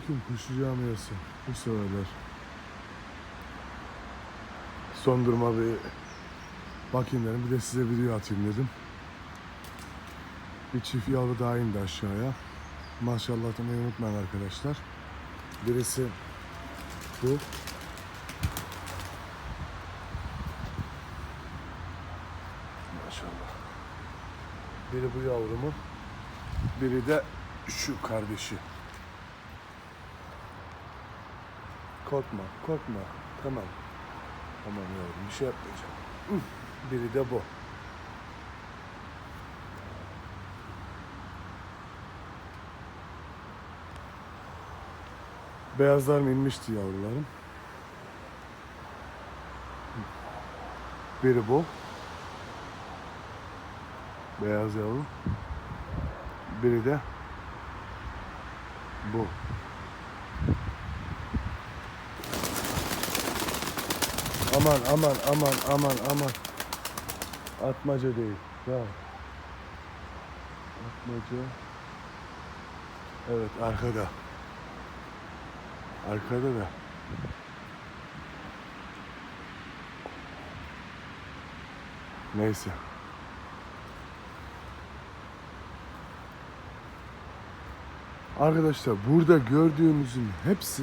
Selamünaleyküm kuşçu camiası. Bu severler. Son duruma bir bakayım dedim. Bir de size video atayım dedim. Bir çift yavru daha indi aşağıya. Maşallah demeyi unutmayın arkadaşlar. Birisi bu. Maşallah. Biri bu yavrumu. Biri de şu kardeşi. Korkma, korkma. Tamam. Tamam yavrum, bir şey yapmayacağım. Biri de bu. Beyazlar inmişti yavrularım. Biri bu. Beyaz yavru. Biri de bu. Aman aman aman aman aman. Atmaca değil. Ya. Atmaca. Evet arkada. Arkada da. Neyse. Arkadaşlar burada gördüğümüzün hepsi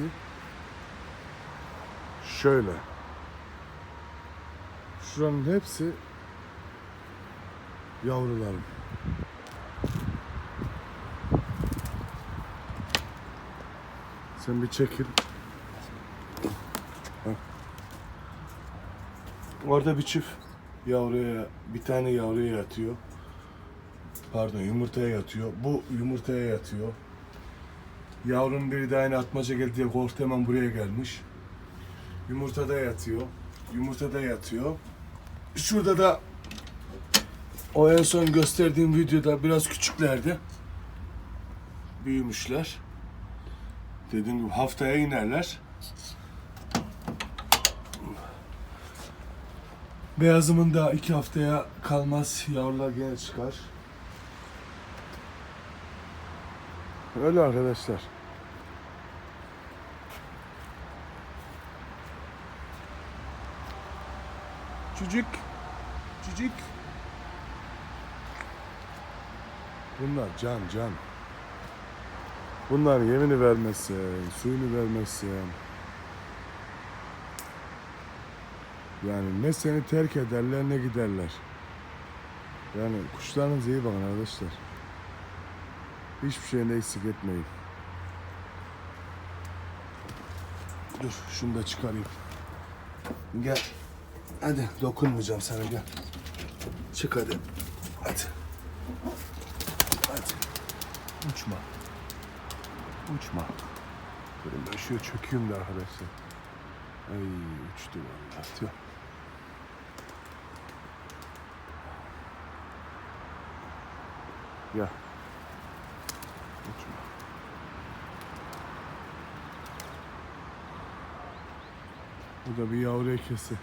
şöyle. Şuranın hepsi yavrularım. Sen bir çekil. Heh. Orada bir çift yavruya, bir tane yavruya yatıyor. Pardon yumurtaya yatıyor. Bu yumurtaya yatıyor. Yavrunun biri de aynı atmaca geldi diye korktu hemen buraya gelmiş. Yumurtada yatıyor. Yumurtada yatıyor. Şurada da o en son gösterdiğim videoda biraz küçüklerdi. Büyümüşler. Dediğim gibi haftaya inerler. Beyazımın da iki haftaya kalmaz. Yavrular gene çıkar. Öyle arkadaşlar. Cücük. Cücük. Bunlar can can. Bunlar yemini vermezsen, suyunu vermezsen. Yani ne seni terk ederler ne giderler. Yani kuşlarınıza iyi bakın arkadaşlar. Hiçbir şeyini eksik etmeyin. Dur şunu da çıkarayım. Gel. Hadi dokunmayacağım sana gel. Çık hadi. Hadi. Hadi. Uçma. Uçma. Durun ben şöyle çökeyim de arkadaşlar. Ay uçtu vallahi. Tüh. Gel. Uçma. Bu da bir yavru ekesi.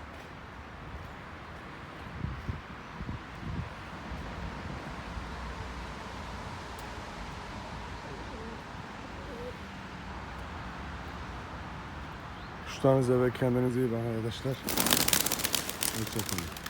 Kuşlarınıza ve kendinize iyi bakın arkadaşlar. Hoşçakalın.